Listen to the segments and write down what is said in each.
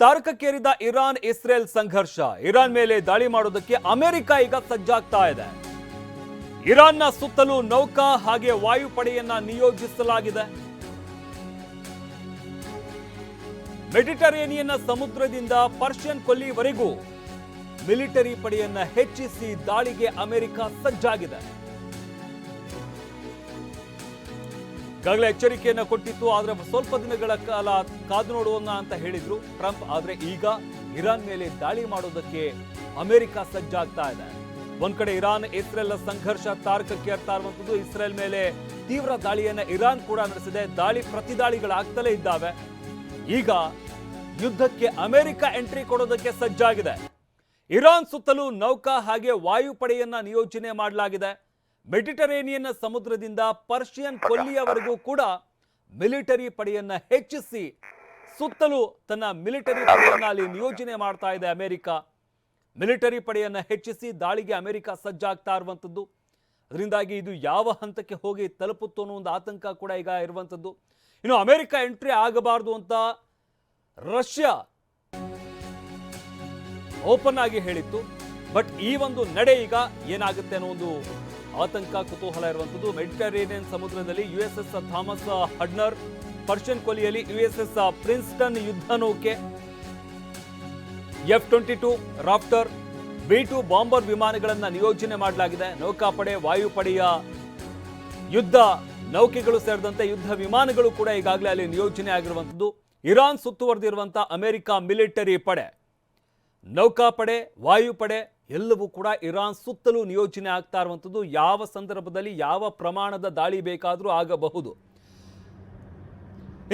ತಾರಕಕ್ಕೇರಿದ Iran Israel ಸಂಘರ್ಷ. Iran ಮೇಲೆ ದಾಳಿ ಮಾಡೋದಕ್ಕೆ ಅಮೆರಿಕ ಈಗ ಸಜ್ಜಾಗ್ತಾ ಇದೆ. ಇರಾನ್ನ ಸುತ್ತಲೂ ನೌಕಾ ಹಾಗೆ ವಾಯುಪಡೆಯನ್ನ ನಿಯೋಜಿಸಲಾಗಿದೆ. ಮೆಡಿಟರೇನಿಯನ್ನ ಸಮುದ್ರದಿಂದ ಪರ್ಷಿಯನ್ ಕೊಲ್ಲಿವರೆಗೂ ಮಿಲಿಟರಿ ಪಡೆಯನ್ನ ಹೆಚ್ಚಿಸಿ ದಾಳಿಗೆ ಅಮೆರಿಕ ಸಜ್ಜಾಗಿದೆ. ಈಗಾಗಲೇ ಎಚ್ಚರಿಕೆಯನ್ನು ಕೊಟ್ಟಿತ್ತು, ಆದರೆ ಸ್ವಲ್ಪ ದಿನಗಳ ಕಾಲ ಕಾದು ನೋಡುವನ್ನ ಅಂತ ಹೇಳಿದ್ರು ಟ್ರಂಪ್. ಆದರೆ ಈಗ ಇರಾನ್ ಮೇಲೆ ದಾಳಿ ಮಾಡೋದಕ್ಕೆ ಅಮೆರಿಕ ಸಜ್ಜಾಗ್ತಾ ಇದೆ. ಒಂದ್ ಕಡೆ ಇರಾನ್ ಇಸ್ರೇಲ್ ಸಂಘರ್ಷ ತಾರಕಕ್ಕೆ ಏರ್ತಾ ಇರುವಂತದ್ದು ಇಸ್ರೇಲ್ ಮೇಲೆ ತೀವ್ರ ದಾಳಿಯನ್ನ ಇರಾನ್ ಕೂಡ ನಡೆಸಿದೆ. ದಾಳಿ ಪ್ರತಿದಾಳಿಗಳಾಗ್ತಲೇ ಇದ್ದಾವೆ. ಈಗ ಯುದ್ಧಕ್ಕೆ ಅಮೆರಿಕ ಎಂಟ್ರಿ ಕೊಡೋದಕ್ಕೆ ಸಜ್ಜಾಗಿದೆ. ಇರಾನ್ ಸುತ್ತಲೂ ನೌಕಾ ಹಾಗೆ ವಾಯುಪಡೆಯನ್ನ ನಿಯೋಜನೆ ಮಾಡಲಾಗಿದೆ. ಮೆಡಿಟರೇನಿಯನ್ ಸಮುದ್ರದಿಂದ ಪರ್ಷಿಯನ್ ಕೊಲ್ಲಿಯವರೆಗೂ ಕೂಡ ಮಿಲಿಟರಿ ಪಡೆಯನ್ನ ಹೆಚ್ಚಿಸಿ ಸುತ್ತಲೂ ತನ್ನ ಮಿಲಿಟರಿ ಪಡೆಯನ್ನ ಅಲ್ಲಿ ನಿಯೋಜನೆ ಮಾಡ್ತಾ ಇದೆ ಅಮೆರಿಕ. ಮಿಲಿಟರಿ ಪಡೆಯನ್ನ ಹೆಚ್ಚಿಸಿ ದಾಳಿಗೆ ಅಮೆರಿಕ ಸಜ್ಜಾಗ್ತಾ ಇರುವಂಥದ್ದು. ಅದರಿಂದಾಗಿ ಇದು ಯಾವ ಹಂತಕ್ಕೆ ಹೋಗಿ ತಲುಪುತ್ತೋ ಅನ್ನೋ ಒಂದು ಆತಂಕ ಕೂಡ ಈಗ ಇರುವಂಥದ್ದು. ಇನ್ನು ಅಮೆರಿಕ ಎಂಟ್ರಿ ಆಗಬಾರದು ಅಂತ ರಷ್ಯಾ ಓಪನ್ ಆಗಿ ಹೇಳಿತ್ತು. ಬಟ್ ಈ ಒಂದು ನಡೆ ಈಗ ಏನಾಗುತ್ತೆ ಅನ್ನೋ ಒಂದು ಆತಂಕ ಕುತೂಹಲ ಇರುವಂತದ್ದು ಮೆಡಿಟರೇನಿಯನ್ ಸಮುದ್ರದಲ್ಲಿ U S S Thomas Hudner, Persian ಕೊಲಿಯಲ್ಲಿ U S S Princeton ಯುದ್ಧ ನೌಕೆ F twenty two raptor, B two bomber ವಿಮಾನಗಳನ್ನು ನಿಯೋಜನೆ ಮಾಡಲಾಗಿದೆ. ನೌಕಾಪಡೆ, ವಾಯುಪಡೆಯ ಯುದ್ಧ ನೌಕೆಗಳು ಸೇರಿದಂತೆ ಯುದ್ಧ ವಿಮಾನಗಳು ಕೂಡ ಈಗಾಗಲೇ ಅಲ್ಲಿ ನಿಯೋಜನೆ ಆಗಿರುವಂಥದ್ದು. ಇರಾನ್ ಸುತ್ತುವರೆದಿರುವಂಥ ಅಮೆರಿಕ ಮಿಲಿಟರಿ ಪಡೆ, ನೌಕಾಪಡೆ, ವಾಯುಪಡೆ ಎಲ್ಲವೂ ಕೂಡ ಇರಾನ್ ಸುತ್ತಲೂ ನಿಯೋಜನೆ ಆಗ್ತಾ ಇರುವಂಥದ್ದು. ಯಾವ ಸಂದರ್ಭದಲ್ಲಿ ಯಾವ ಪ್ರಮಾಣದ ದಾಳಿ ಬೇಕಾದರೂ ಆಗಬಹುದು.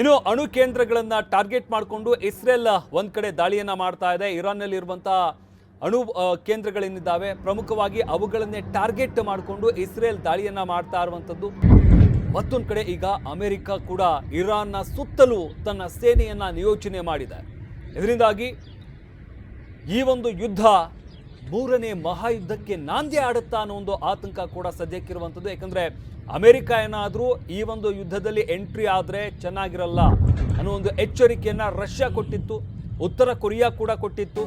ಇನ್ನು ಅಣು ಕೇಂದ್ರಗಳನ್ನು ಟಾರ್ಗೆಟ್ ಮಾಡಿಕೊಂಡು ಇಸ್ರೇಲ್ ಒಂದು ಕಡೆ ದಾಳಿಯನ್ನ ಮಾಡ್ತಾ ಇದೆ. ಇರಾನ್ನಲ್ಲಿ ಇರುವಂತಹ ಅಣು ಕೇಂದ್ರಗಳೇನಿದ್ದಾವೆ, ಪ್ರಮುಖವಾಗಿ ಅವುಗಳನ್ನೇ ಟಾರ್ಗೆಟ್ ಮಾಡಿಕೊಂಡು ಇಸ್ರೇಲ್ ದಾಳಿಯನ್ನ ಮಾಡ್ತಾ ಇರುವಂಥದ್ದು. ಮತ್ತೊಂದು ಕಡೆ ಈಗ ಅಮೆರಿಕ ಕೂಡ ಇರಾನ್ನ ಸುತ್ತಲೂ ತನ್ನ ಸೇನೆಯನ್ನ ನಿಯೋಜನೆ ಮಾಡಿದೆ. ಇದರಿಂದಾಗಿ ಈ ಒಂದು ಯುದ್ಧ ಮೂರನೇ ಮಹಾಯುದ್ಧಕ್ಕೆ ನಾಂದಿ ಆಡುತ್ತಾ ಅನ್ನೋ ಒಂದು ಆತಂಕ ಕೂಡ ಸದ್ಯಕ್ಕಿರುವಂಥದ್ದು. ಯಾಕಂದ್ರೆ ಅಮೆರಿಕ ಏನಾದರೂ ಈ ಒಂದು ಯುದ್ಧದಲ್ಲಿ ಎಂಟ್ರಿ ಆದರೆ ಚೆನ್ನಾಗಿರಲ್ಲ ಅನ್ನೋ ಒಂದು ಎಚ್ಚರಿಕೆಯನ್ನು ರಷ್ಯಾ ಕೊಟ್ಟಿತ್ತು, ಉತ್ತರ ಕೊರಿಯಾ ಕೂಡ ಕೊಟ್ಟಿತ್ತು.